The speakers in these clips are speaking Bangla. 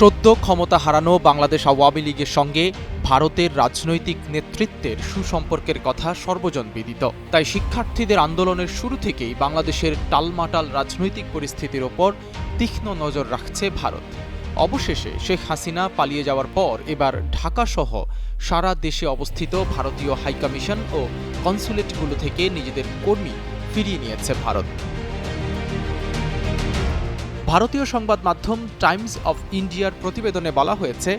সদ্য ক্ষমতা হারানো বাংলাদেশ আওয়ামী লীগের সঙ্গে ভারতের রাজনৈতিক নেতৃত্বের সুসম্পর্কের কথা সর্বজন বিদিত। তাই শিক্ষার্থীদের আন্দোলনের শুরু থেকেই বাংলাদেশের টালমাটাল রাজনৈতিক পরিস্থিতির ওপর তীক্ষ্ণ নজর রাখছে ভারত। অবশেষে শেখ হাসিনা পালিয়ে যাওয়ার পর এবার ঢাকাসহ সারা দেশে অবস্থিত ভারতীয় হাইকমিশন ও কনসুলেটগুলো থেকে নিজেদের কর্মী ফিরিয়ে নিয়েছে ভারত। ভারতীয় সংবাদ মাধ্যম টাইমস অফ ইন্ডিয়ার প্রতিবেদনে বলা হয়েছে,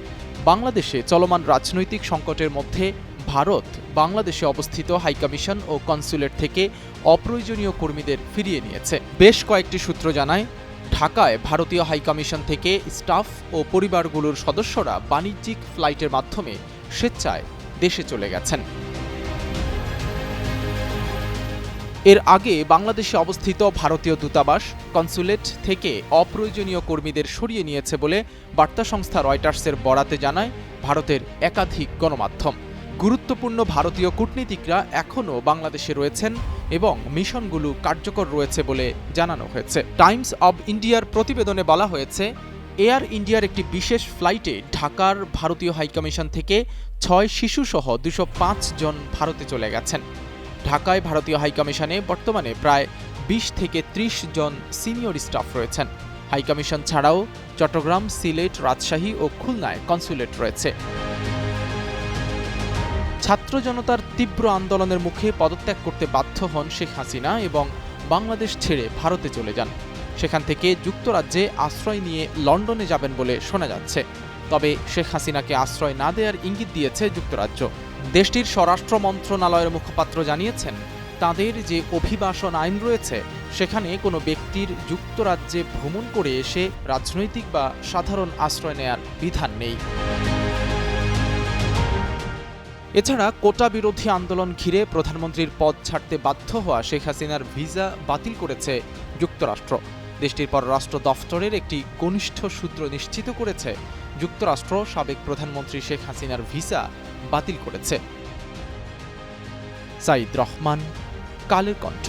বাংলাদেশে চলমান রাজনৈতিক সংকটের মধ্যে ভারত বাংলাদেশে অবস্থিত হাইকমিশন ও কনসুলেট থেকে অপ্রয়োজনীয় কর্মীদের ফিরিয়ে নিয়েছে। বেশ কয়েকটি সূত্র জানায়, ঢাকায় ভারতীয় হাইকমিশন থেকে স্টাফ ও পরিবারগুলোর সদস্যরা বাণিজ্যিক ফ্লাইটের মাধ্যমে স্বেচ্ছায় দেশে চলে গেছেন। এর আগে বাংলাদেশে অবস্থিত ভারতীয় দূতাবাস, কনসুলেট থেকে অপ্রয়োজনীয় কর্মীদের সরিয়ে নিয়েছে বলে বার্তা সংস্থা রয়টার্সের বরাতে জানায় ভারতের একাধিক গণমাধ্যম। গুরুত্বপূর্ণ ভারতীয় কূটনীতিকরা এখনও বাংলাদেশে রয়েছেন এবং মিশনগুলো কার্যকর রয়েছে বলে জানানো হয়েছে। টাইমস অব ইন্ডিয়ার প্রতিবেদনে বলা হয়েছে, এয়ার ইন্ডিয়ার একটি বিশেষ ফ্লাইটে ঢাকার ভারতীয় হাইকমিশন থেকে ছয় শিশুসহ দুশো জন ভারতে চলে গেছেন। ঢাকায় ভারতীয় হাইকমিশনে বর্তমানে প্রায় বিশ থেকে ত্রিশ জন সিনিয়র স্টাফ রয়েছেন। হাইকমিশন ছাড়াও চট্টগ্রাম, সিলেট, রাজশাহী ও খুলনায় কনসুলেট রয়েছে। ছাত্র জনতার তীব্র আন্দোলনের মুখে পদত্যাগ করতে বাধ্য হন শেখ হাসিনা এবং বাংলাদেশ ছেড়ে ভারতে চলে যান। সেখান থেকে যুক্তরাজ্যে আশ্রয় নিয়ে লন্ডনে যাবেন বলে শোনা যাচ্ছে। তবে শেখ হাসিনাকে আশ্রয় না দেওয়ার ইঙ্গিত দিয়েছে যুক্তরাজ্য। দেশটির স্বরাষ্ট্র মন্ত্রণালয়ের মুখপাত্র জানিয়েছেন, তাদের যে অভিবাসন আইন রয়েছে, সেখানে কোনো ব্যক্তির যুক্তরাজ্যে ভ্রমণ করে এসে রাজনৈতিক বা সাধারণ আশ্রয় নেয়ার বিধান নেই। এছাড়া কোটা বিরোধী আন্দোলন ঘিরে প্রধানমন্ত্রীর পদ ছাড়তে বাধ্য হওয়া শেখ হাসিনার ভিসা বাতিল করেছে যুক্তরাষ্ট্র। দেশটির পররাষ্ট্র দফতরের একটি ঘনিষ্ঠ সূত্র নিশ্চিত করেছে, যুক্তরাষ্ট্র সাবেক প্রধানমন্ত্রী শেখ হাসিনার ভিসা বাতিল করেছে। সাইদ রহমান কালের কণ্ঠ।